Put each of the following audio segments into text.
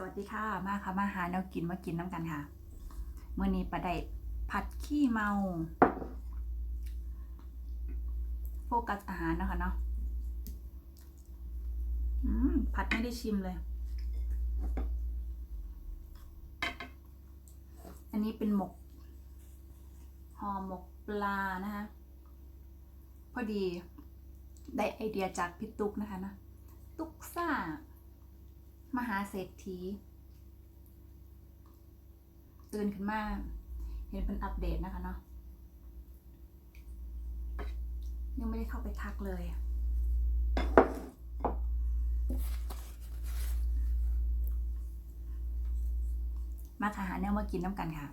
สวัสดีค่ะ มาค่ะ มาหาแนวกินมากินน้ำกันค่ะเมื่อนี้ปลาได้ผัดขี้เมา โฟกัสอาหารนะคะเนาะอืมผัดไม่ได้ชิมเลย อันนี้เป็นหมกห่อหมกปลานะคะ พอดีได้ไอเดียจากพี่ตุ๊กนะคะนะ ตุ๊กซ่า มหาเศรษฐีตื่นขึ้นมา เห็นเป็นอัปเดตนะคะเนาะยังไม่ได้เข้าไปทักเลย มาค่ะหาแนวมากินน้ำกันค่ะ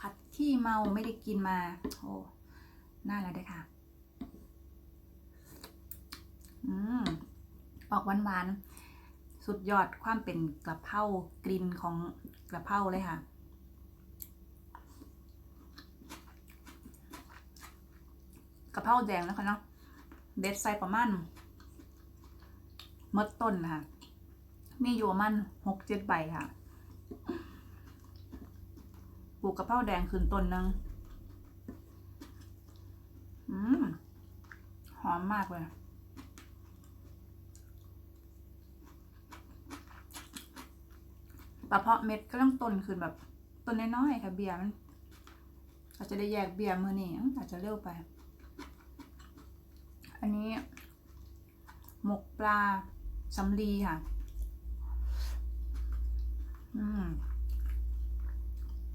ผัดที่เมาไม่ได้กินมา โอ้น่าแล้วได้อค่ะ อืม ออกหวานๆ สุดยอดความเป็นกระเพรากลิ่นของกระเพราเลยค่ะกระเพราแดงนะคะเนาะเด็ดใส่ประมาณมดต้นนะคะมีอยู่ประมันหกเจ็ดใบค่ะปลูกกระเพราแดงขึ้นต้นนึงอืม หอมมากเลย ปลาเพาะเม็ดก็ต้องต้นขึ้นแบบต้นน้อยๆค่ะเบียร์มันอาจจะได้แยกเบียร์มือนี่อาจจะเร็วไป อันนี้ หมกปลาสำลีค่ะ อืม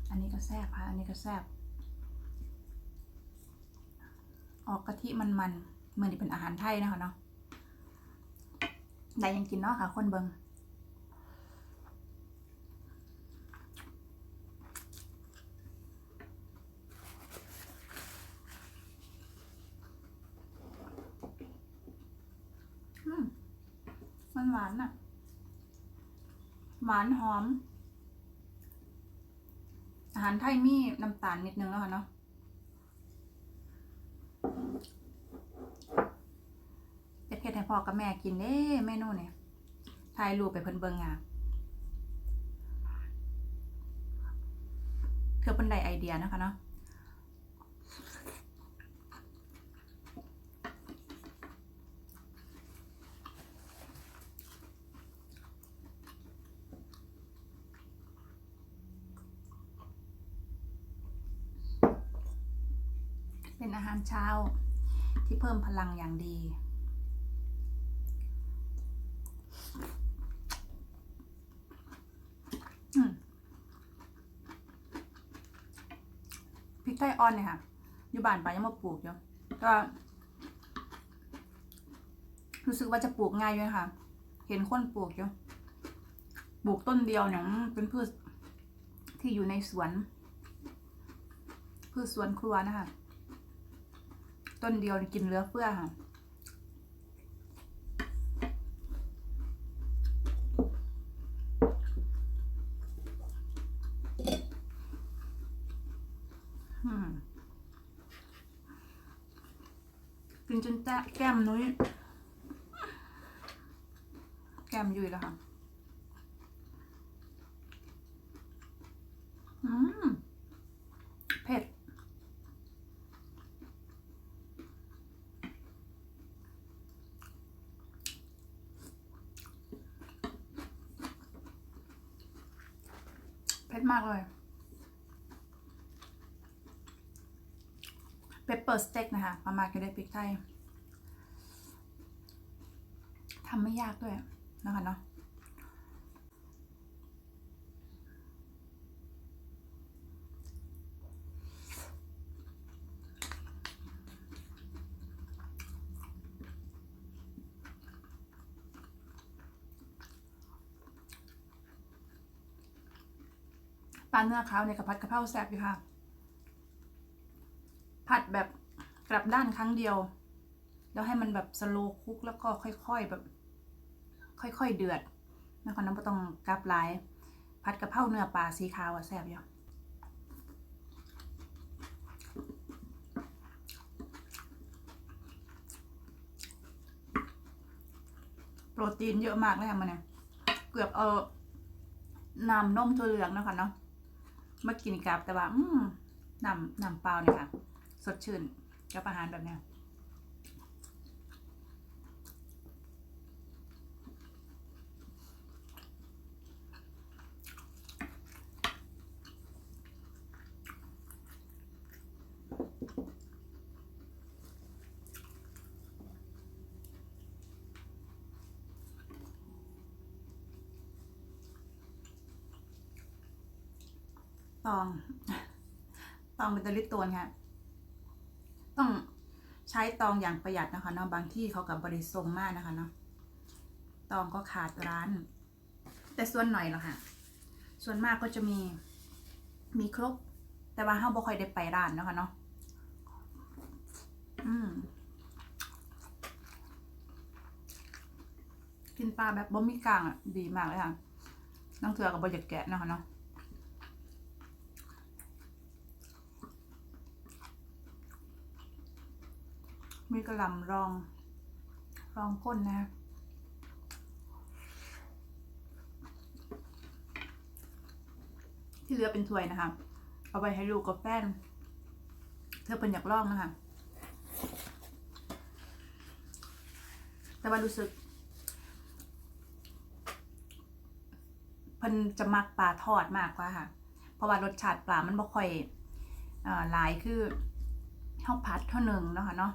อันนี้ก็แซ่บค่ะ อันนี้ก็แซ่บออกกะทิมันๆเหมือนที่เป็นอาหารไทยนะคะเนาะได้ยังกินเนาะค่ะ คนเบิง อืม มันหวานอะหวานหอม อาหารไทยมีน้ำตาลนิดนึงแล้วค่ะเนาะเฮ็ดเฮ็ดให้พ่อกับแม่กินเด้เมนูเนี่ยถ่ายรูปไปเพิ่นเบิ่งอะเธอเป็นไดไอเดียนะคะเนาะ เป็นอาหารเช้าที่เพิ่มพลังอย่างดี พริกไทยอ่อนเนี่ยค่ะ อยู่บ้านไปยังมาปลูกอยู่ก็ รู้สึกว่าจะปลูกง่ายอยู่นะคะเห็นคนปลูกอยู่ ปลูกต้นเดียวเนี่ยเป็นพืชที่อยู่ในสวน พืชสวนครัวนะคะ ต้นเดียวกินเลือเฟือค่ะอืมกินจนแจ้แก้มนุ้ย แก้มยุยแล้วค่ะ อืม เผ็ด เผ็ดมากเลยเปปเปอร์สเต็กนะคะมามาก็ได้พริกไทยทำไม่ยากด้วยนะคะเนาะ ปลาเนื้อขาวเนี่ยกับผัดกะเพราแซ่บอยู่ค่ะ ผัดแบบกลับด้านครั้งเดียว แล้วให้มันแบบสโลว์คุกแล้วก็ค่อยๆแบบ ค่อยๆเดือดนะคะน้ำไม่ต้องกลับหลาย ผัดกะเพราเนื้อปลาสีขาวอะแซ่บอยู่โปรตีนเยอะมากเลยค่ะมันเนี่ย เกือบเอาน้ำนมถั่วเหลืองนะคะเนาะ มากินกับแต่ว่า อืมน้ำน้ำเปล่าเนี่ยค่ะ สดชื่นกับอาหารแบบเนี้ย ตอง ตองเป็นตัวลิตรตัวค่ะ ต้องใช้ตองอย่างประหยัดนะคะเนาะบางที่เขากับบริทรงมากนะคะเนาะตองก็ขาดร้าน แต่ส่วนหน่อยหรอค่ะ ส่วนมากก็จะมีมีครบ แต่ว่าเฮาบ่ค่อยได้ไปร้านนะคะเนาะอืมกินปลาแบบบ่มีกลางดีมากเลยค่ะ น้องเถือกับบอยากแกะนะคะเนาะ มีกระหล่ำรอง รองก้นนะที่เหลือเป็นถ้วยนะคะ เอาไปให้ลูกกับแฟน เธอเป็นอยากลองนะคะ แต่ว่ารู้สึกเพิ่นจะมักปลาทอดมากกว่าค่ะ เพราะว่ารสชาติปลามันบ่ค่อยอหลายคือข้าวผัดเท่านึงเนาะค่ะเนาะ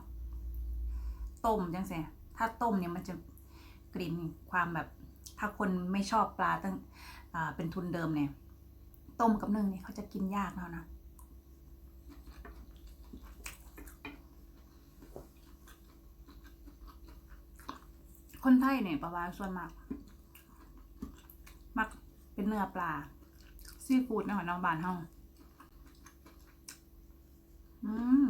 ต้มจังสิถ้าต้มเนี่ยมันจะกลิ่นความแบบ ถ้าคนไม่ชอบปลาตั้งอ่าเป็นทุนเดิมเนี่ย ต้มกับนึ่งเนี่ยเขาจะกินยากแล้วนะคนไทยเนี่ยประมาส่วนมาก มักเป็นเนื้อปลา ซีฟู้ดนะคะน้องบานเฮาอืม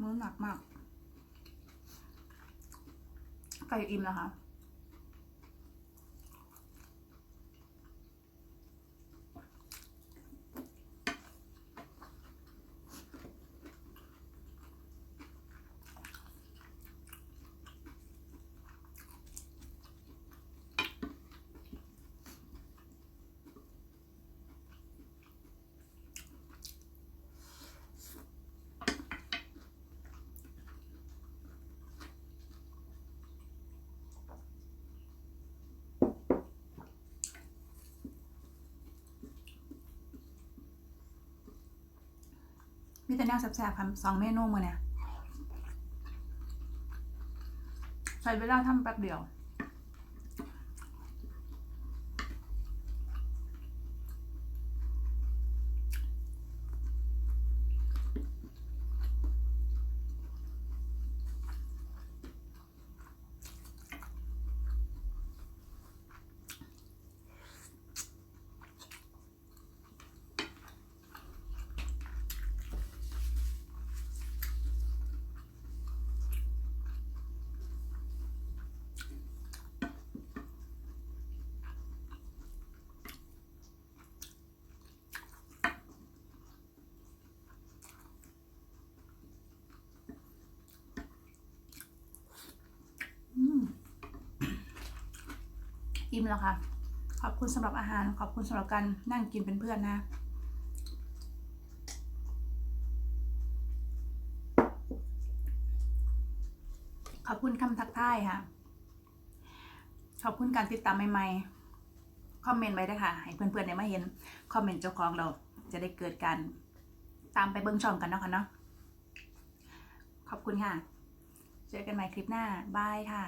มือหนักมาก ไก่อิ่มนะคะ มีแต่แนวแซ่บๆค่ะสองเมนูมือเนี่ยใช้เวลาทำแป๊บเดียว อิ่มแล้วค่ะ ขอบคุณสำหรับอาหาร ขอบคุณสำหรับการนั่งกินเป็นเพื่อนนะ ขอบคุณคำทักทายค่ะ ขอบคุณการติดตามใหม่ๆ คอมเมนต์ไว้ด้วยค่ะ ให้เพื่อนๆได้มาเห็น คอมเมนต์เจ้าของเราจะได้เกิดการตามไปเบิ้งช่องกันเนาะค่ะเนาะ ขอบคุณค่ะ เจอกันใหม่คลิปหน้า บายค่ะ